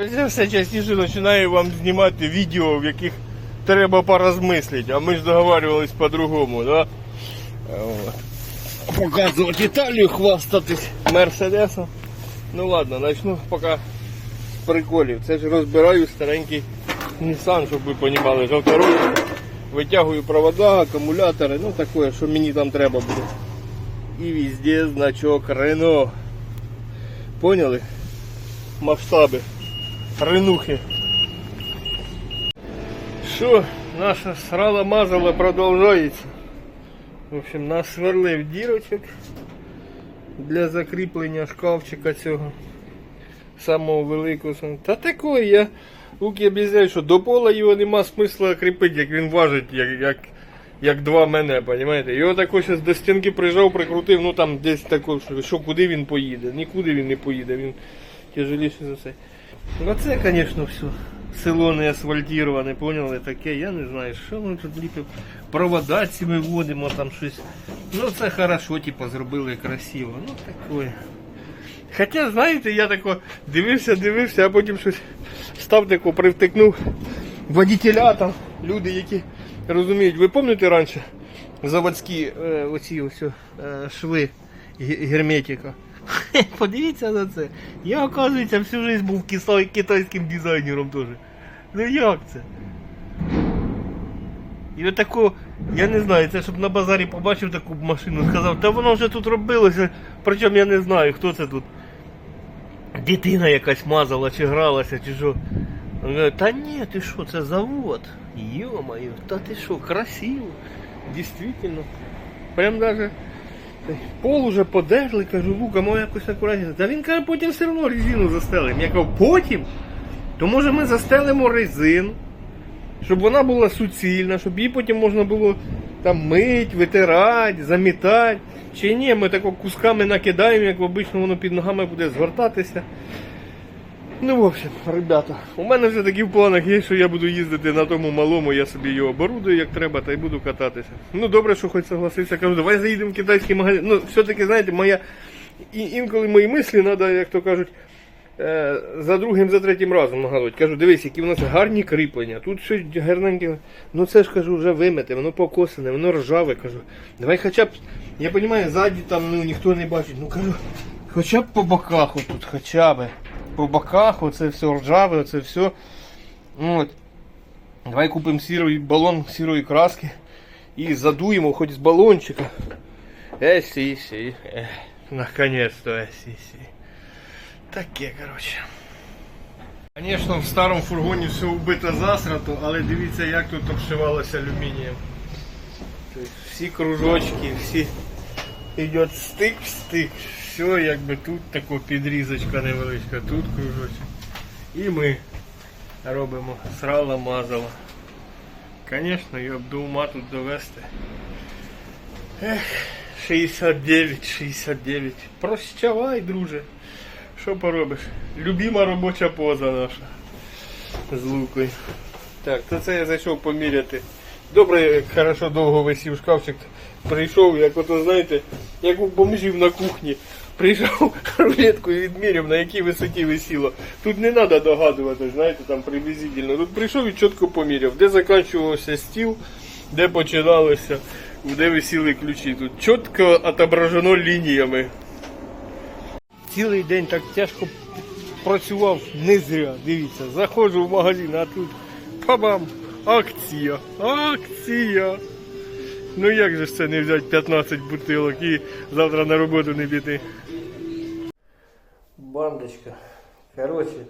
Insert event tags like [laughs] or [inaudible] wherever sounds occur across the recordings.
Я все частіше починаю вам знімати відео, в яких треба порозмислити, а ми ж договарювались по-другому, да? От. Показувати Італію, хвастатись Мерседесом. Ну ладно, начну поки з приколів. Це ж розбираю старенький Nissan, щоб ви розуміли, жовторожний. Витягую провода, акумулятори, ну таке, що мені там треба буде. І везде значок Renault. Поняли? Масштаби. Ренухи. Що, наша срала мазала продовжується. В общем, насверлив дірочок для закріплення шкафчика цього самого великого. Та такої я руки обіцяю, що до пола його нема смисла кріпити, як він важить, як, як, як два мене, розумієте? Його тако щас до стінки прижав, прикрутив, ну там десь тако, що куди він поїде. Нікуди він не поїде, він тяжеліше за все. Ну це, звісно, все. Село не асфальтироване, поняли, таке, я не знаю, що ми тут ліпимо. Провода ці ми вводимо, там щось. Ну це хорошо, типу, зробили красиво. Ну таке. Хоча, знаєте, я тако дивився, дивився, а потім щось став тако, привтикнув водителя там, люди, які розуміють, ви пам'ятаєте раніше заводські е, оці ось, е, шви герметика? [laughs] Подивіться на це. Я, оказується, всю життя був китайським дизайнером теж. Ну як це? І отаку, я не знаю, це щоб на базарі побачив таку машину, сказав, та воно вже тут робилося, причому я не знаю, хто це тут. Дитина якась мазала, чи гралася, чи що. Та ні, ти що, це завод. Йо-моє, та ти що, красиво. Дійсно. Прям даже пол уже подерли, кажу, Лука, може якось акуратніше. Та він каже, потім все одно резину застелимо. Я кажу, потім? То може ми застелимо резину, щоб вона була суцільна, щоб її потім можна було там мить, витирати, замітати. Чи ні, ми тако кусками накидаємо, як обично воно під ногами буде згортатися. Ну, в общем, ребята, у мене вже такі в планах є, що я буду їздити на тому малому, я собі його оборудую, як треба, та й буду кататися. Ну, добре, що хоч согласився, кажу, давай заїдемо в китайський магазин. Ну, все-таки, знаєте, моя і, інколи мої мислі треба, як то кажуть, е, за другим, за третім разом нагадувати. Кажу, дивись, які в нас гарні кріплення. Тут щось гарненьке. Ну це ж кажу, вже вимите, воно покосане, воно ржаве. Кажу. Давай хоча б, я розумію, ззаді там ну, ніхто не бачить. Ну кажу, хоча б по боках отут, хоча б. По боках, оце все ржаве, оце все. От. Давай купимо сірий балон сірої краски і задуємо хоч з балончика. Е, сі, наконец-то, е, сі. Таке, коротше. Звісно, в старому фургоні все вбито засрато, але дивіться, як тут обшивалося алюмінієм. Всі кружочки, всі йде стик в стик. Все, якби тут така підрізочка невеличка, тут кружочок. І ми робимо срала мазала. Звісно, я б до ума тут довести. Ех, 69, 69. Прощавай, друже. Що поробиш? Любима робоча поза наша. З лукою. Так, то це я зайшов поміряти. Добре, як хорошо довго висів шкафчик. Прийшов, як ото знаєте, як у бомжів на кухні. Прийшов [laughs] рулетку і відміряв, на якій висоті висіло. Тут не треба догадувати, знаєте, там приблизительно. Тут прийшов і чітко поміряв, де закінчувався стіл, де починалося, де висіли ключі. Тут чітко отображено лініями. Цілий день так тяжко працював не зря. Дивіться, заходжу в магазин, а тут пабам, акція, акція. Ну як же ж це не взяти 15 бутилок і завтра на роботу не піти? Бандочка. Коротше,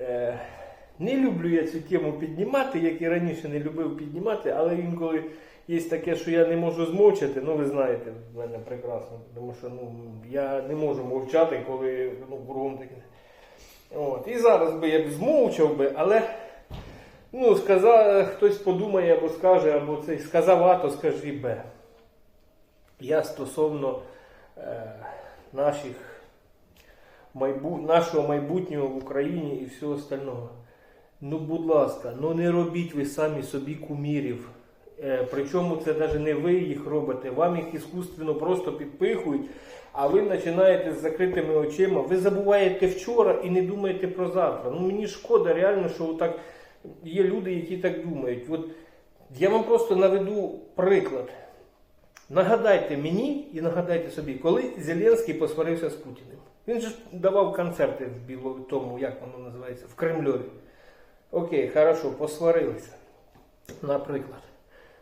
е, не люблю я цю тему піднімати, як і раніше не любив піднімати, але інколи є таке, що я не можу змовчати, ну ви знаєте в мене прекрасно, тому що ну, я не можу мовчати, коли ну, кругом таке. От. І зараз би я б змовчав би, але ну, сказав, хтось подумає або скаже, або цей сказав А, то скажи Б. Я стосовно е, наших майбу... нашого майбутнього в Україні і всього остального. Ну, будь ласка, ну не робіть ви самі собі кумірів. Е, Причому це навіть не ви їх робите, вам їх іскусственно просто підпихують, а ви починаєте з закритими очима. Ви забуваєте вчора і не думаєте про завтра. Ну мені шкода реально, що так є люди, які так думають. От я вам просто наведу приклад. Нагадайте мені і нагадайте собі, коли Зеленський посварився з Путіним. Він же давав концерти в Біло, тому, як воно називається, в Кремльові. Окей, хорошо, посварилися. Наприклад.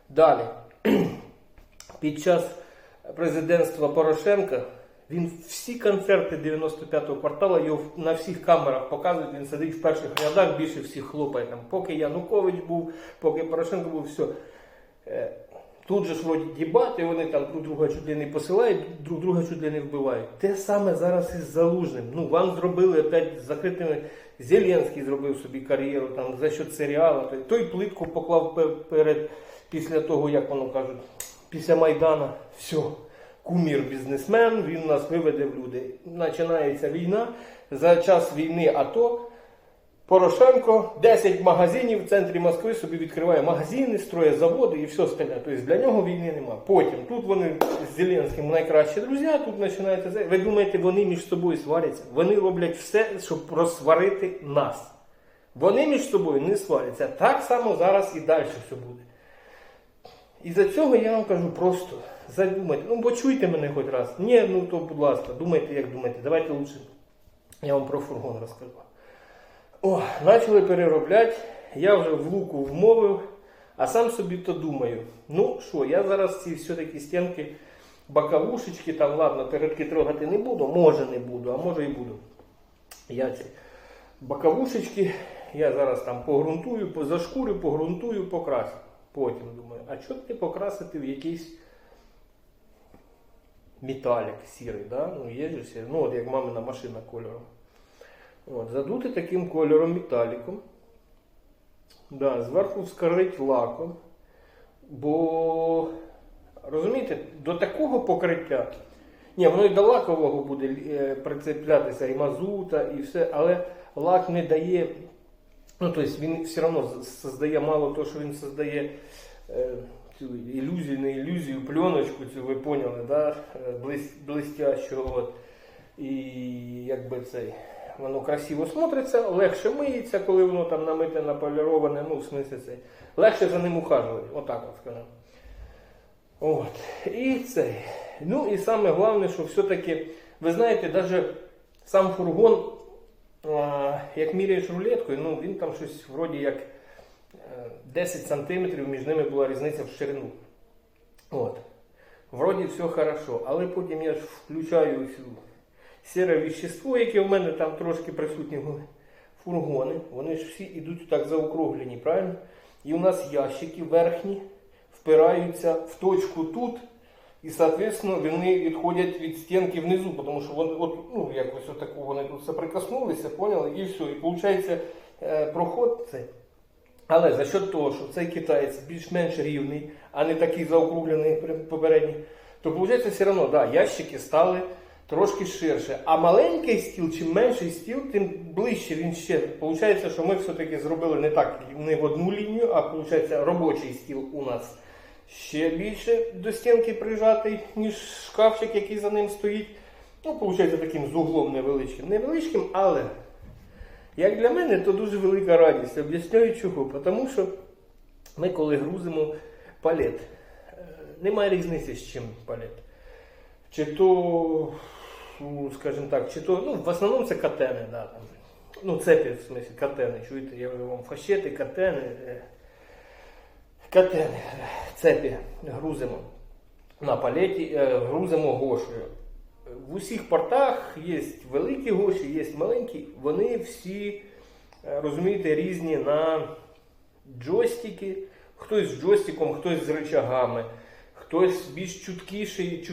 Далі. [clears throat] Під час президентства Порошенка він всі концерти 95-го кварталу його на всіх камерах показують, він сидить в перших рядах, більше всіх хлопає. Там, поки Янукович був, поки Порошенко був, все. Тут же ж вроді дебати, вони там друг друга чуть не посилають, друг друга чуть не вбивають. Те саме зараз із Залужним. Ну, вам зробили опять закритими. Зеленський зробив собі кар'єру там за счет серіалу. Той плитку поклав перед після того, як воно кажуть, після Майдана. Все, кумір бізнесмен, він нас виведе в люди. Починається війна. За час війни АТО Порошенко 10 магазинів в центрі Москви собі відкриває магазини, строє заводи і все остальне. Тобто для нього війни нема. Потім тут вони з Зеленським найкращі друзі, тут починається це. Ви думаєте, вони між собою сваряться? Вони роблять все, щоб розсварити нас. Вони між собою не сваряться. Так само зараз і далі все буде. І за цього я вам кажу просто задумайте. Ну, почуйте мене хоч раз. Ні, ну то будь ласка, думайте, як думаєте. Давайте лучше. Я вам про фургон розкажу. О, почали переробляти, я вже в луку вмовив, а сам собі то думаю. Ну що, я зараз ці все-таки стінки, боковушечки, там, ладно, передки трогати не буду, може не буду, а може і буду. Я ці боковушечки, я зараз там погрунтую, по- зашкурю, погрунтую, покрасю. Потім думаю, а чого б не покрасити в якийсь металік сірий, да? ну є ну от як мамина машина кольором. От, задути таким кольором металіком. Да, зверху вскрить лаком. Бо, розумієте, до такого покриття. Ні, воно і до лакового буде е, прицеплятися і мазута, і все, але лак не дає. Ну, тобто він все одно создає мало того, що він создає е, цю ілюзію, не ілюзію, пленочку, цю ви поняли, да? е, блистящого. От. І якби цей, воно красиво смотриться, легше миється, коли воно там намите, наполіроване, ну, в смислі цей. Легше за ним ухажувати, отак от скажемо. От. І цей. Ну і саме головне, що все-таки, ви знаєте, навіть сам фургон, а, як міряєш рулеткою, ну він там щось вроді як 10 сантиметрів між ними була різниця в ширину. От. Вроді все хорошо, але потім я ж включаю сіре віщество, яке в мене там трошки присутні. Фургони, вони ж всі йдуть так заокруглені, правильно? І у нас ящики верхні впираються в точку тут, і, соответственно, вони відходять від стінки внизу, тому що вони от, ну, якось отаку вони тут соприкоснулися, поняли, і все. І виходить е, проход цей. Але за счет того, що цей китаєць більш-менш рівний, а не такий заокруглений попередній, то виходить все одно, да, ящики стали трошки ширше. А маленький стіл, чим менший стіл, тим ближче він ще. Получається, що ми все-таки зробили не так, не в одну лінію, а виходить робочий стіл у нас ще більше до стінки прижатий, ніж шкафчик, який за ним стоїть. Ну, виходить, таким з углом невеличким. Невеличким, але як для мене, то дуже велика радість. Об'ясняю чого. Тому що ми, коли грузимо палет, е, немає різниці з чим палет. Чи то, ну, скажімо так, чи то, ну, в основному це катени, да, там. Ну, цепі, в смысле, катени. Чуєте, я вам фащети, катени. е, Катени, цепі грузимо на палеті, е, грузимо гошею. В усіх портах є великі гоші, є маленькі. Вони всі, е, розумієте, різні на джойстики. Хтось з джойстиком, хтось з рычагами, хтось більш чуткіший,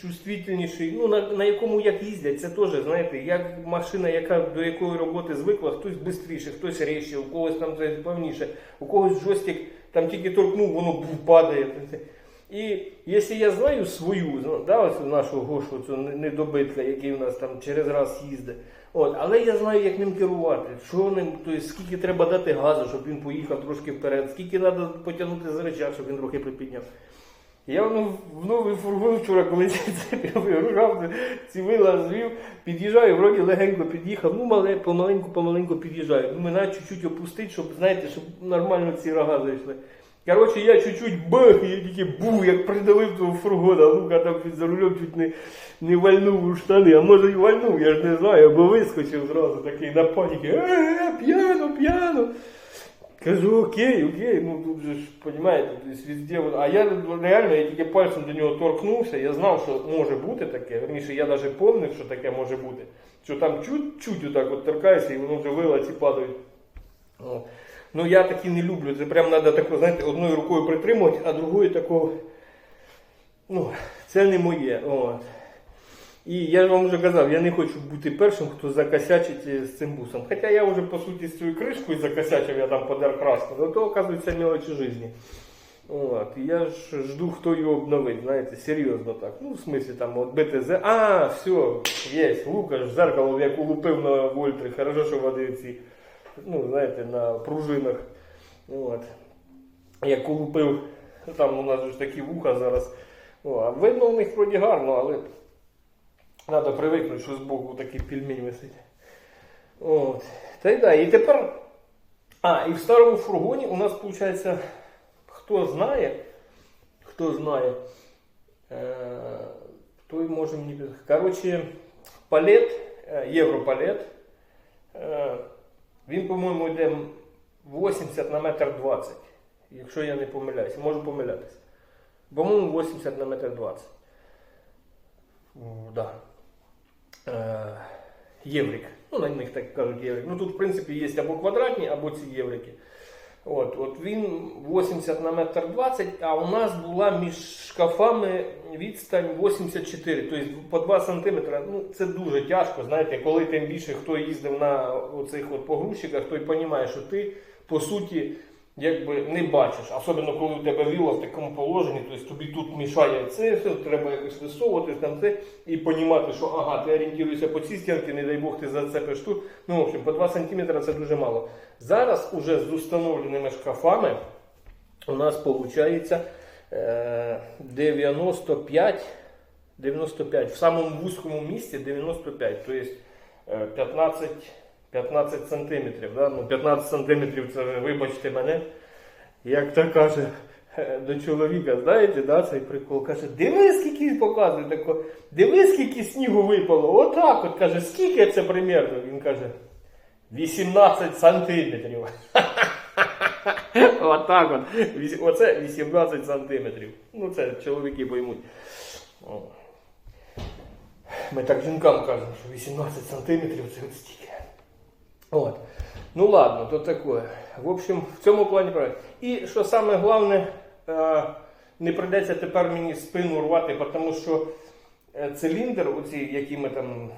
чувствительніший. Ну, на, на якому як їздять, це теж, знаєте, як машина, яка до якої роботи звикла, хтось швидше, хтось речі, у когось там це повніше, у когось джойстик там тільки торкнув, воно був, падає. І якщо я знаю свою, ну, да, ось нашу Гошу, цю недобитка, який у нас там через раз їздить, От, але я знаю, як ним керувати, що ним, тобто, скільки треба дати газу, щоб він поїхав трошки вперед, скільки треба потягнути за речах, щоб він трохи припідняв. Я воно в новий фургон вчора, коли це вигружав, ці вила звів, під'їжджаю, вроді легенько під'їхав, ну мале, помаленьку, помаленьку під'їжджаю. Думаю, треба чуть-чуть опустити, щоб, знаєте, щоб нормально ці рога зайшли. Коротше, я чуть-чуть бах, і я тільки був, як придавив того фургона, Лука там під за рулем чуть не, не вальнув у штани, а може і вальнув, я ж не знаю, або вискочив зразу такий на паніки, е, п'яно, п'яно. Кажу, окей, окей, ну тут же ж, понимаете, то есть везде, вот- а я реально, я тільки пальцем до нього торкнувся, я знав, що може бути таке, верніше, я навіть пам'ятав, що таке може бути, що там чуть-чуть отак от торкаєшся, і воно вже вилиці падають. Ну я такі не люблю, це прям треба тако, знаєте, одною рукою притримувати, а другою такого, ну, це не моє. От. І я вам вже казав, я не хочу бути першим, хто закосячить е, з цим бусом. Хоча я вже по суті з цією кришкою закосячив, я там подар краску, но то оказується мелочі житті. От, я ж жду, хто його обновить, знаєте, серйозно так. Ну, в смислі там от БТЗ. А, все, є, Лукаш, зеркало, як улупив на вольтри, хорошо, що води ці, ну, знаєте, на пружинах. От. Як улупив, там у нас ж такі вуха зараз. О, видно у них вроді гарно, але Треба привикнути, що збоку такий пельмень висить. От. Та й да, і тепер. А, і в старому фургоні у нас виходить, хто знає, хто знає, е, той може мені Коротше, палет, е, європалет. Він, по-моєму, йде 80 на метр 20. Якщо я не помиляюся, можу помилятися. По-моєму, 80 на метр 20. Да. Е, єврик. Ну, на них так кажуть єврик. Ну тут, в принципі, є або квадратні, або ці єврики. От, от він 80 на метр 20, а у нас була між шкафами відстань 84, тобто по 2 см. Ну, це дуже тяжко. Знаєте, коли тим більше хто їздив на оцих от погрузчиках, той розуміє, що ти по суті якби не бачиш. Особливо коли у тебе віла в такому положенні, тобто тобі тут мішає це, все, треба якось висовувати там це і розуміти, що ага, ти орієнтуєшся по цій стінці, не дай Бог ти зацепиш тут. Ну, в общем, по 2 см це дуже мало. Зараз уже з установленими шкафами у нас виходить е, 95, 95, в самому вузькому місці 95, тобто е, 15, 15 сантиметрів. Да? Ну, 15 сантиметрів це ви вибачте мене, як то каже е, до чоловіка, знаєте, да, цей прикол. Каже, диви, скільки показує тако, диви, скільки снігу випало. Отак от каже, скільки це примерно? Він каже, 18 сантиметрів. [laughs] Отак от. Оце 18 сантиметрів. Ну це чоловіки поймуть. Ми так жінкам кажемо, що 18 сантиметрів це от стільки. От. Ну ладно, то таке. В общем, в цьому плані правильно. І що саме головне, е, не прийдеться тепер мені спину рвати, тому що е, циліндр, оці, які ми там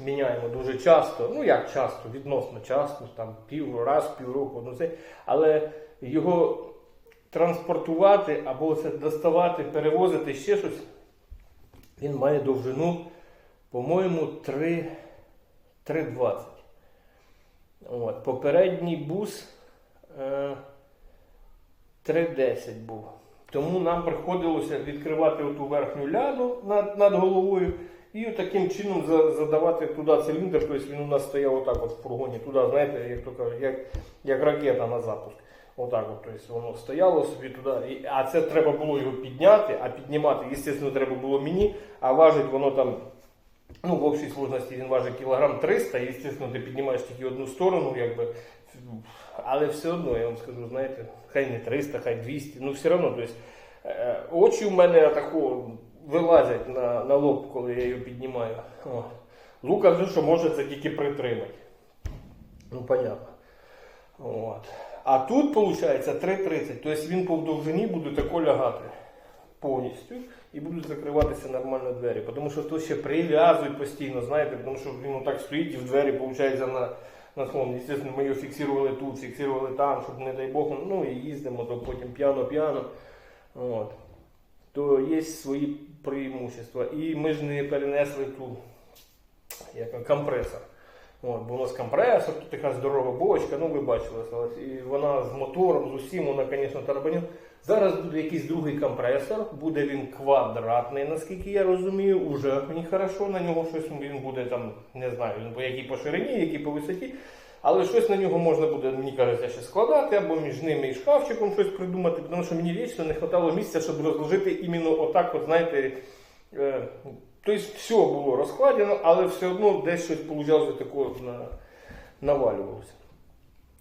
міняємо дуже часто, ну як часто, відносно часто, там пів раз, півроку, ну це, але його транспортувати або це доставати, перевозити ще щось, він має довжину, по-моєму, 3 3,20. От, попередній бус е, 3,10 був. Тому нам приходилося відкривати оту верхню ляду над, над головою і таким чином за- задавати туди циліндр. Тобто він у нас стояв отак от в фургоні, туди, знаєте, як то як, як ракета на запуск. Отак от, тобто воно стояло собі туди. А це треба було його підняти, а піднімати, звісно, треба було мені, а важить воно там Ну, в общій сложності він важить кілограм 300, і, звісно, ти піднімаєш тільки одну сторону, якби. Але все одно, я вам скажу, знаєте, хай не 300, хай 200, ну все одно, тобто, очі в мене тако вилазять на, на лоб, коли я його піднімаю. О. Лука вже що може це тільки притримати. Ну, понятно. От. А тут, виходить, 3,30, тобто він по довжині буде тако лягати повністю і будуть закриватися нормально двері. Тому що то ще прив'язують постійно, знаєте, тому що він отак стоїть і в двері, виходить, на, на склон. Звісно, ми його фіксували тут, фіксували там, щоб, не дай Бог, ну і їздимо, то потім п'яно-п'яно. То є свої преимущества. І ми ж не перенесли ту як, компресор. От, бо у нас компресор, тут така здорова бочка, ну ви бачили, і вона з мотором, з усім, вона, звісно, тарабанів. Зараз буде якийсь другий компресор, буде він квадратний, наскільки я розумію, уже мені хорошо, на нього щось він буде там, не знаю, він якій по ширині, якій по висоті. Але щось на нього можна буде, мені кажеться, ще складати, або між ними і шкафчиком щось придумати, тому що мені вічно не вистачало місця, щоб розложити іменно отак, от знаєте. Тобто все було розкладено, але все одно десь щось получалося такого на, навалювалося.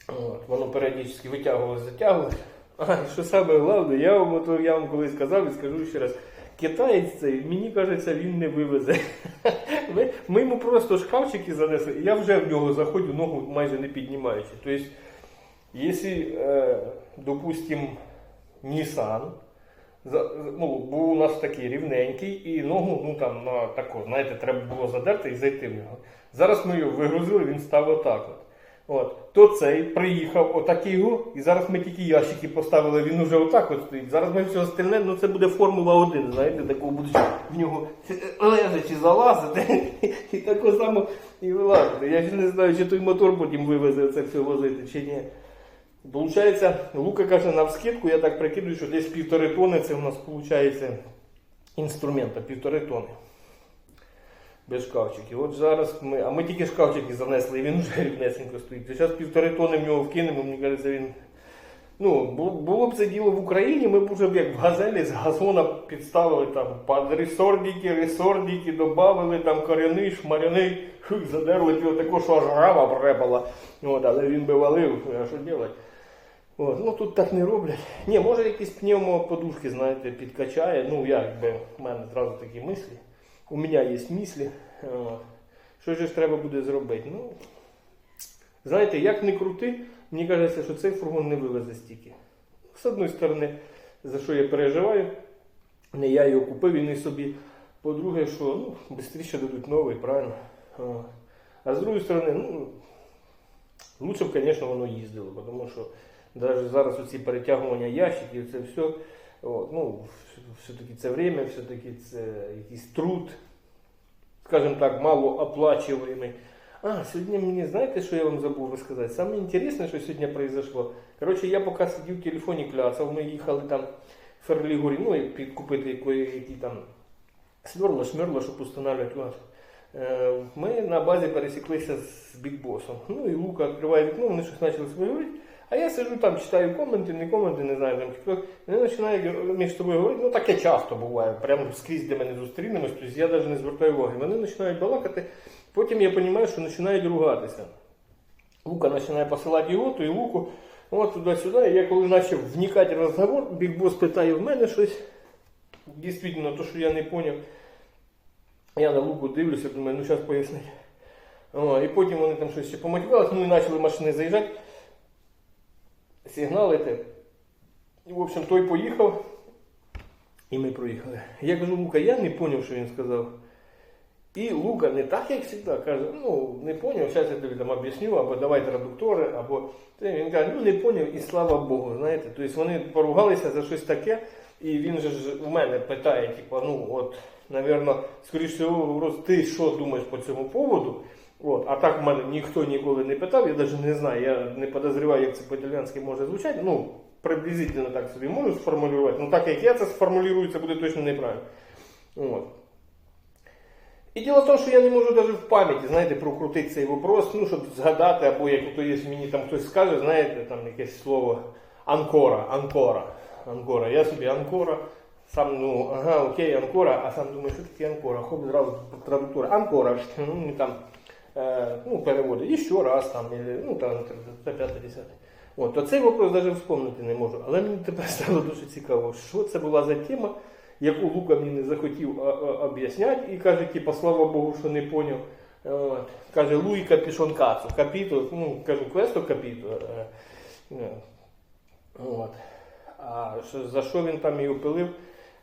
От, воно періодично витягувалося, затягувалося. А, що саме головне, я вам, я вам колись казав і скажу ще раз. Китаєць цей, мені кажеться, він не вивезе. [laughs] Ми, ми йому просто шкафчики занесли, і я вже в нього заходжу, ногу майже не піднімаючи. Тобто, якщо, е, допустим, Nissan, ну, був у нас такий рівненький, і ногу, ну там на таку, знаєте, треба було задерти і зайти в нього. Зараз ми його вигрузили, він став отак. От. От. То цей приїхав отакий його, і зараз ми тільки ящики поставили, він уже отак от стоїть. Зараз ми все остальне, ну це буде Формула 1, знаєте, такого будуть в нього лежачи залазити, [laughs] і тако само і вилазити. Я ще не знаю, чи той мотор потім вивезе це все возити, чи ні. Получається, Лука каже, на вскидку, я так прикидую, що десь півтори тони це у нас виходить інструмента, півтори тони. Без шкафчиків. От зараз ми, а ми тільки шкафчики занесли, і він вже рівнесенько стоїть. Зараз півтори тони в нього вкинемо, мені кажеться, він. Ну, бу- було б це діло в Україні, ми б вже б як в газелі з газона підставили там ресордики, ресордики, додавали там коряний, шмаряний, задерли що аж рава препала. Але він би валив, а що робити? От, ну тут так не роблять. Ні, може якісь пневмоподушки, знаєте, підкачає. Ну, якби в мене зразу такі мислі. У мене є мислі. Що ж треба буде зробити? Ну, знаєте, як не крути, мені кажеться, що цей фургон не вивезе стільки. З одної сторони, за що я переживаю, не я його купив і не собі. По-друге, що ну, швидше дадуть новий, правильно? А з другої сторони, ну, лучше б, звісно, воно їздило, тому що навіть зараз оці перетягування ящиків, це все, от, ну, все-таки це время, все-таки це якийсь труд, скажімо так, мало оплачуваємий. А, сьогодні мені, знаєте, що я вам забув розказати? Саме інтересне, що сьогодні произошло. Коротше, я поки сидів в телефоні кляцав, ми їхали там в Ферлігорі, ну, підкупити які там сверла, шмерла, щоб устанавливати газ. Е, Ми на базі пересіклися з бікбосом. Ну і Лука відкриває вікно, вони щось почали говорити. А я сиджу там, читаю коменти, не коменти, не знаю, там TikTok. Вони починають між собою говорити, ну таке часто буває, прямо скрізь, де ми не зустрінемось, тобто я навіть не звертаю уваги. Вони починають балакати, потім я розумію, що починають ругатися. Лука починає посилати його, то і Луку, от туди-сюди. І я коли почав вникати в розговор, бікбос питає в мене щось. Дійсно, то, що я не зрозумів. Я на луку дивлюся, думаю, ну зараз пояснить. І потім вони там щось ще поматюкалися, ну і почали машини заїжджати, сигналити. І, в общем, той поїхав, і ми проїхали. Я кажу, Лука, я не зрозумів, що він сказав. І Лука не так, як завжди, каже, ну не зрозумів, зараз я тобі там об'ясню, або давай традуктори, або він каже, ну не зрозумів, і слава Богу, знаєте. Тобто вони поругалися за щось таке, і він же ж у мене питає, типу, ну от, напевно, скоріш всього, ти що думаєш по цьому поводу? От, а так в мене ніхто ніколи не питав, я навіть не знаю, я не подозріваю, як це по-італіянськи може звучати. Ну, приблизительно так собі можу сформулювати. Ну так як я це сформулюю, це буде точно неправильно. От. І діло в тому, що я не можу навіть в пам'яті, знаєте, прокрутити цей вопрос, ну, щоб згадати, або як то є мені там хтось скаже, знаєте, там якесь слово анкора, анкора, анкора. Я собі анкора, сам, ну, ага, окей, анкора, а сам думаю, що таке анкора, хоп, зразу традуктура, анкора, [laughs] ну, мені там, е, Ну, переводить, і ще раз там, ну, там, це п'яте, десяте. От, то цей вопрос навіть вспомнити не можу. Але мені тепер [laughs] стало дуже цікаво, що це була за тема, яку Лука мені не захотів об'ясняти і каже, типу, слава Богу, що не поняв. От. Каже, Луї капішон кацу, капіто, ну, кажу, квесто капіто. Е, е. От. А за що він там її пилив,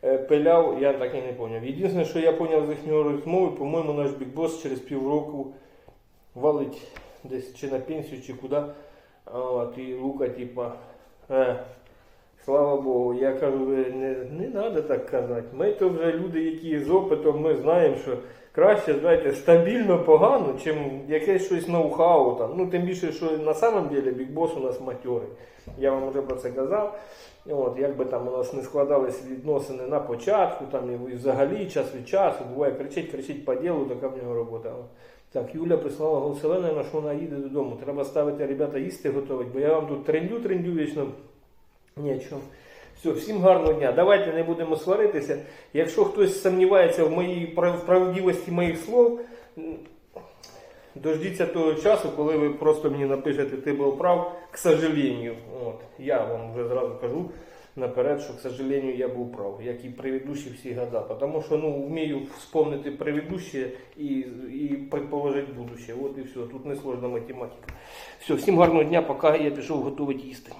е, пиляв, я так і не поняв. Єдине, що я поняв з їхньої розмови, по-моєму, наш бікбос через півроку валить десь чи на пенсію, чи куди. От, і Лука, типа, е, слава Богу, я кажу, не, не треба так казати. Ми то вже люди, які з опитом, ми знаємо, що Краще, знаєте, стабільно погано, чим якесь щось ноу-хау там. Ну, тим більше, що на самом деле Boss у нас матьорий. Я вам вже про це казав. От, як би там у нас не складались відносини на початку, там і взагалі час від часу, буває кричить, кричить по ділу, така в нього робота. Так, Юля прислала голосове, на що вона їде додому. Треба ставити, ребята, їсти готувати, бо я вам тут трендю, трендю вічно. Нічого. Все, всім гарного дня. Давайте не будемо сваритися. Якщо хтось сумнівається в моїй в правдивості моїх слов, дождіться того часу, коли ви просто мені напишете, ти був прав, к сожалению. От. Я вам вже зразу кажу наперед, що, к сожалению, я був прав, як і предыдущі всі года. Тому що ну, вмію вспомнити предыдущее і, і предположити будущее. От і все. Тут не сложна математика. Все, всім гарного дня, поки я пішов готувати їсти.